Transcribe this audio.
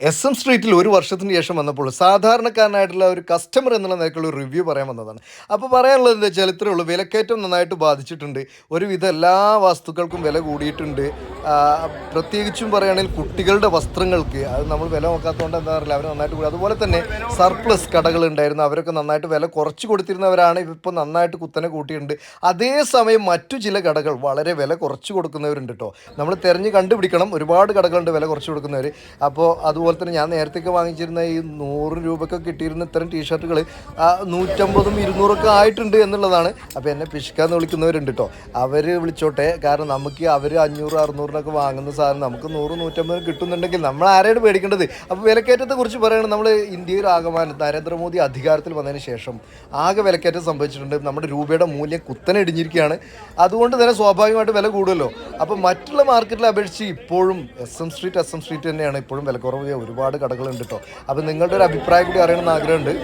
S M സ്ട്രീറ്റിൽ ഒരു വർഷത്തിന് ശേഷം വന്നപ്പോൾ സാധാരണക്കാരനായിട്ടുള്ള ഒരു കസ്റ്റമർ എന്നുള്ള ഒരു റിവ്യൂ പറയാൻ വന്നതാണ്. അപ്പോൾ പറയാനുള്ളത് എന്താ വെച്ചാൽ ഇത്രയേ ഉള്ളൂ. വിലക്കയറ്റം നന്നായിട്ട് ബാധിച്ചിട്ടുണ്ട്. ഒരുവിധം എല്ലാ വസ്തുക്കൾക്കും വില കൂടിയിട്ടുണ്ട്. പ്രത്യേകിച്ചും പറയുകയാണെങ്കിൽ കുട്ടികളുടെ വസ്ത്രങ്ങൾക്ക് അത് നമ്മൾ വില നോക്കാത്തതുകൊണ്ട് എന്താ അറിയില്ല അവർ നന്നായിട്ട് കൂടി. അതുപോലെ തന്നെ സർപ്ലസ് കടകൾ ഉണ്ടായിരുന്നു അവരൊക്കെ നന്നായിട്ട് വില കുറച്ച് കൊടുത്തിരുന്നവരാണ് ഇപ്പോൾ നന്നായിട്ട് കുത്തനെ കൂട്ടിയിട്ടുണ്ട്. അതേസമയം മറ്റു ചില കടകൾ വളരെ വില കുറച്ച് കൊടുക്കുന്നവരുണ്ട് കേട്ടോ നമ്മൾ തിരഞ്ഞ് കണ്ടുപിടിക്കണം ഒരുപാട് കടകളുണ്ട് വില കുറച്ച് കൊടുക്കുന്നവർ അപ്പോൾ അതുപോലെ തന്നെ ഞാൻ നേരത്തെയൊക്കെ വാങ്ങിച്ചിരുന്ന ഈ നൂറ് രൂപയ്ക്ക് കിട്ടിയിരുന്ന ഇത്തരം ടീഷർട്ടുകൾ നൂറ്റമ്പതും ഇരുന്നൂറൊക്കെ ആയിട്ടുണ്ട് എന്നുള്ളതാണ്. അപ്പോൾ എന്നെ പിശുക്കാന്ന് വിളിക്കുന്നവരുണ്ട് കേട്ടോ അവർ വിളിച്ചോട്ടെ കാരണം നമുക്ക് അവർ അഞ്ഞൂറ് അറുന്നൂറിനൊക്കെ വാങ്ങുന്ന സാധനം നമുക്ക് നൂറ് നൂറ്റമ്പതിന് കിട്ടുന്നുണ്ടെങ്കിൽ നമ്മൾ ആരെയാണ് പേടിക്കേണ്ടത്? അപ്പോൾ വിലക്കയറ്റത്തെ കുറിച്ച് പറയുകയാണെങ്കിൽ നമ്മൾ ഇന്ത്യയിൽ ആകമാനം നരേന്ദ്രമോദി അധികാരത്തിൽ വന്നതിന് ശേഷം ആകെ വിലക്കയറ്റം സംഭവിച്ചിട്ടുണ്ട്. നമ്മുടെ രൂപയുടെ മൂല്യം കുത്തനെ ഇടിഞ്ഞിരിക്കുകയാണ്. അതുകൊണ്ട് തന്നെ സ്വാഭാവികമായിട്ട് വില കൂടുമല്ലോ. അപ്പോൾ മറ്റുള്ള മാർക്കറ്റിൽ അപേക്ഷിച്ച് ഇപ്പോഴും S M street S M street തന്നെയാണ് ഇപ്പോഴും വിലക്കുറവ്. ഒരുപാട് കടകളുണ്ട് കേട്ടോ. അപ്പോൾ നിങ്ങളുടെ ഒരു അഭിപ്രായം കൂടി അറിയണമെന്ന് ആഗ്രഹമുണ്ട്.